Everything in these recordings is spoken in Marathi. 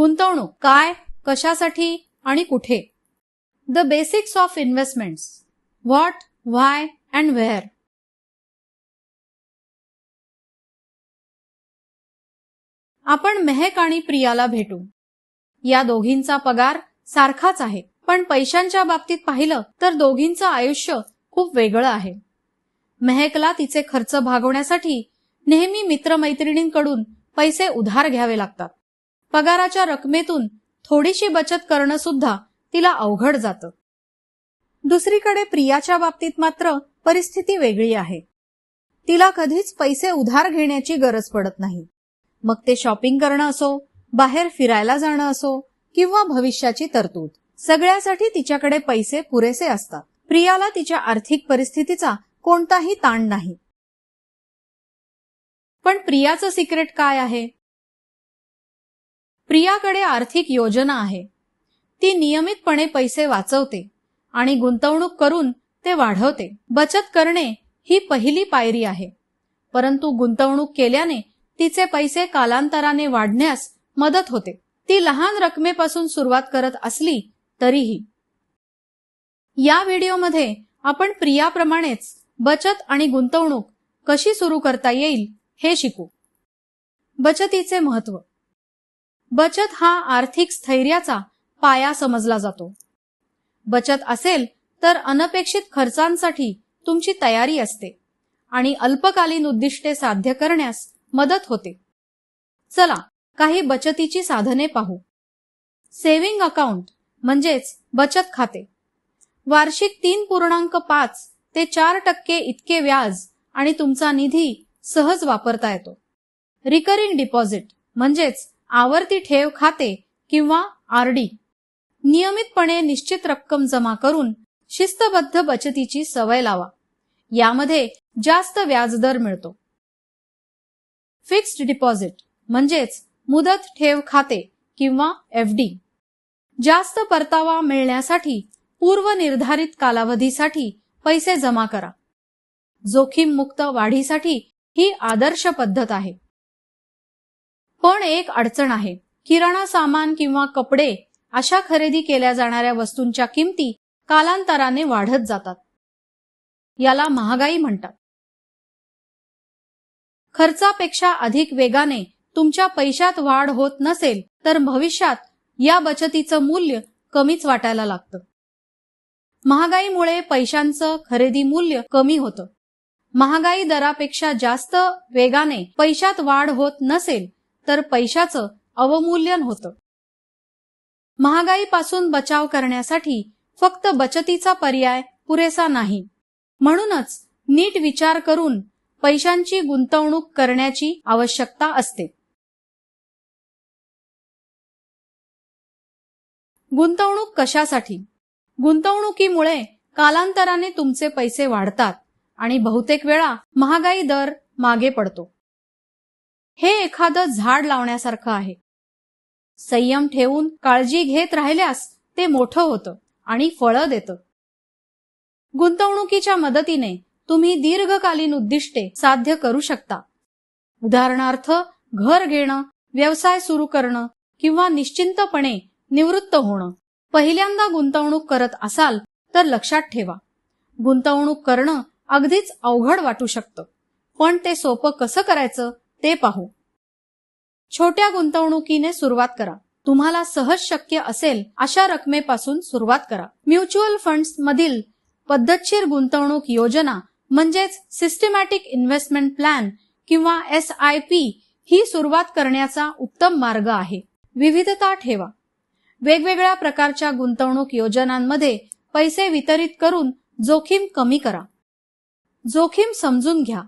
गुंतवणूक काय कशासाठी आणि कुठे? The basics of investments what why and where आपण मेहक आणि प्रियाला भेटू. या दोघींचा पगार सारखाच आहे पण पैशांच्या बाबतीत पाहिलं तर दोघींचं आयुष्य खूप वेगळं आहे. मेहकला तिचे खर्च भागवण्यासाठी नेहमी मित्रमैत्रिणींकडून पैसे उधार घ्यावे लागतात. पगाराच्या रकमेतून थोडीशी बचत करणं सुद्धा तिला अवघड जातं. दुसरीकडे प्रियाच्या बाबतीत मात्र परिस्थिती वेगळी आहे. तिला कधीच पैसे उधार घेण्याची गरज पडत नाही. मग ते शॉपिंग करणं असो बाहेर फिरायला जाणं असो किंवा भविष्याची तरतूद. सगळ्यासाठी तिच्याकडे पैसे पुरेसे असतात. प्रियाला तिच्या आर्थिक परिस्थितीचा कोणताही ताण नाही. पण प्रियाचं सिक्रेट काय आहे? प्रियाकडे आर्थिक योजना आहे. ती नियमितपणे पैसे वाचवते आणि गुंतवणूक करून ते वाढवते. बचत करणे ही पहिली पायरी आहे. परंतु गुंतवणूक केल्याने तिचे पैसे कालांतराने वाढण्यास मदत होते. ती लहान रकमेपासून सुरुवात करत असली तरीही. या व्हिडिओमध्ये आपण प्रियाप्रमाणेच बचत आणि गुंतवणूक कशी सुरू करता येईल हे शिकू. बचतीचे महत्त्व. बचत हा आर्थिक स्थैर्याचा पाया समजला जातो. बचत असेल तर अनपेक्षित खर्चांसाठी तुमची तयारी असते आणि अल्पकालीन उद्दिष्टे साध्य करण्यास मदत होते. चला काही बचतीची साधने पाहू. सेव्हिंग अकाउंट म्हणजेच बचत खाते. वार्षिक तीन पूर्णांक पाच ते चार टक्के इतके व्याज आणि तुमचा निधी सहज वापरता येतो. रिकरिंग डिपॉझिट म्हणजेच आवर्ती ठेव खाते किंवा आरडी. नियमितपणे निश्चित रक्कम जमा करून शिस्तबद्ध बचतीची सवय लावा. यामध्ये जास्त व्याजदर मिळतो. फिक्स्ड डिपॉझिट म्हणजेच मुदत ठेव खाते किंवा एफ डी जास्त परतावा मिळण्यासाठी पूर्व निर्धारित कालावधीसाठी पैसे जमा करा. जोखीम मुक्त वाढीसाठी ही आदर्श पद्धत आहे. पण एक अडचण आहे. किराणा सामान किंवा कपडे अशा खरेदी केल्या जाणाऱ्या वस्तूंच्या किमती कालांतराने वाढत जातात. याला महागाई म्हणतात. खर्चापेक्षा अधिक वेगाने तुमच्या पैशात वाढ होत नसेल तर भविष्यात या बचतीचं मूल्य कमीच वाटायला लागतं. महागाईमुळे पैशांचं खरेदी मूल्य कमी होतं. महागाई दरापेक्षा जास्त वेगाने पैशात वाढ होत नसेल तर पैशाचं अवमूल्यन होतं. महागाईपासून बचाव करण्यासाठी फक्त बचतीचा पर्याय पुरेसा नाही. म्हणूनच नीट विचार करून पैशांची गुंतवणूक करण्याची आवश्यकता असते. गुंतवणूक कशासाठी? गुंतवणुकीमुळे कालांतराने तुमचे पैसे वाढतात आणि बहुतेक वेळा महागाई दर मागे पडतो. हे एखादं झाड लावण्यासारखं आहे. संयम ठेवून काळजी घेत राहिल्यास ते मोठं होतं आणि फळं देतं. गुंतवणुकीच्या मदतीने तुम्ही दीर्घकालीन उद्दिष्टे साध्य करू शकता. उदाहरणार्थ घर घेणं व्यवसाय सुरू करणं किंवा निश्चिंतपणे निवृत्त होणं. पहिल्यांदा गुंतवणूक करत असाल तर लक्षात ठेवा. गुंतवणूक करणं अगदीच अवघड वाटू शकतं. पण ते सोपं कसं करायचं? ते पाहू. छोट्या गुंतवणुकीने सुरुवात करा. तुम्हाला सहज शक्य असेल अशा रकमेपासून सुरुवात करा. म्युच्युअल फंड्स मधील पद्धतशीर गुंतवणूक योजना म्हणजेच सिस्टमॅटिक इन्व्हेस्टमेंट प्लॅन किंवा एस आय पी ही सुरुवात करण्याचा उत्तम मार्ग आहे. विविधता ठेवा. वेगवेगळ्या प्रकारच्या गुंतवणूक योजनांमध्ये पैसे वितरित करून जोखीम कमी करा. जोखीम समजून घ्या.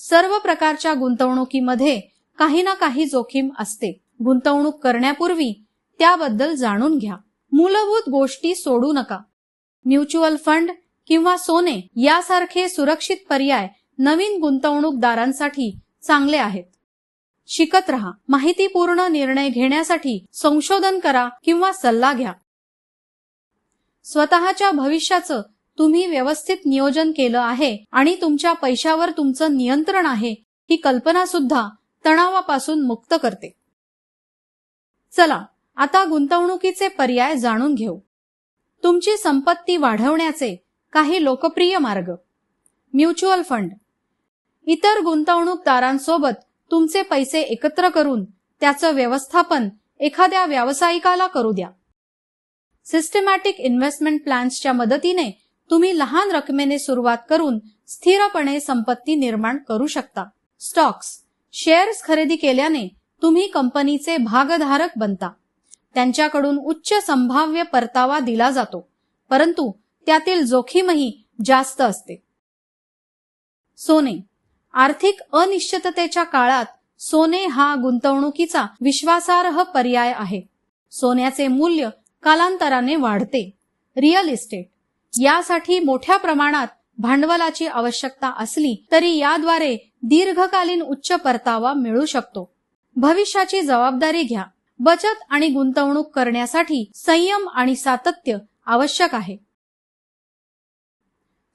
सर्व प्रकारच्या गुंतवणुकीमध्ये काही ना काही जोखीम असते. गुंतवणूक करण्यापूर्वी त्याबद्दल जाणून घ्या. मूलभूत गोष्टी सोडू नका. म्युच्युअल फंड किंवा सोने यासारखे सुरक्षित पर्याय नवीन गुंतवणूकदारांसाठी चांगले आहेत. शिकत रहा. माहितीपूर्ण निर्णय घेण्यासाठी संशोधन करा किंवा सल्ला घ्या. स्वतःच्या भविष्याचं तुम्ही व्यवस्थित नियोजन केलं आहे आणि तुमच्या पैशावर तुमचं नियंत्रण आहे ही कल्पना सुद्धा तणावापासून मुक्त करते. चला आता गुंतवणुकीचे पर्याय जाणून घेऊ. तुमची संपत्ती वाढवण्याचे काही लोकप्रिय मार्ग. Mutual fund. इतर गुंतवणूकदारांसोबत तुमचे पैसे एकत्र करून त्याचं व्यवस्थापन एखाद्या व्यावसायिकाला करू द्या. सिस्टमॅटिक इन्व्हेस्टमेंट प्लॅन्सच्या मदतीने तुम्ही लहान रकमेने सुरुवात करून स्थिरपणे संपत्ती निर्माण करू शकता. स्टॉक्स. शेअर्स खरेदी केल्याने तुम्ही कंपनीचे भागधारक बनता. त्यांच्याकडून उच्च संभाव्य परतावा दिला जातो परंतु त्यातील जोखीमही जास्त असते. सोने. आर्थिक अनिश्चिततेच्या काळात सोने हा गुंतवणुकीचा विश्वासार्ह पर्याय आहे. सोन्याचे मूल्य कालांतराने वाढते. Real estate. यासाठी मोठ्या प्रमाणात भांडवलाची आवश्यकता असली तरी याद्वारे दीर्घकालीन उच्च परतावा मिळू शकतो. भविष्याची जबाबदारी घ्या. बचत आणि गुंतवणूक करण्यासाठी संयम आणि सातत्य आवश्यक आहे.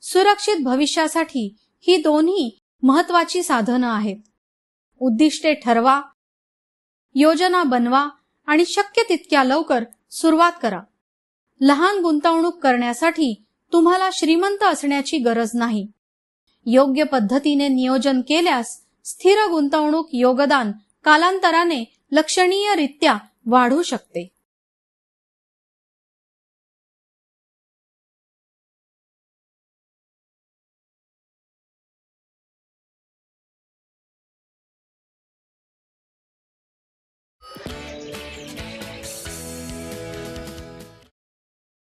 सुरक्षित भविष्यासाठी ही दोन्ही महत्वाची साधनं आहेत. उद्दिष्टे ठरवा योजना बनवा आणि शक्य तितक्या लवकर सुरुवात करा. लहान गुंतवणूक करण्यासाठी तुम्हाला श्रीमंत असण्याची गरज नाही. योग्य पद्धतीने नियोजन केल्यास स्थिर गुंतवणूक योगदान कालांतराने लक्षणीयरित्या वाढू शकते.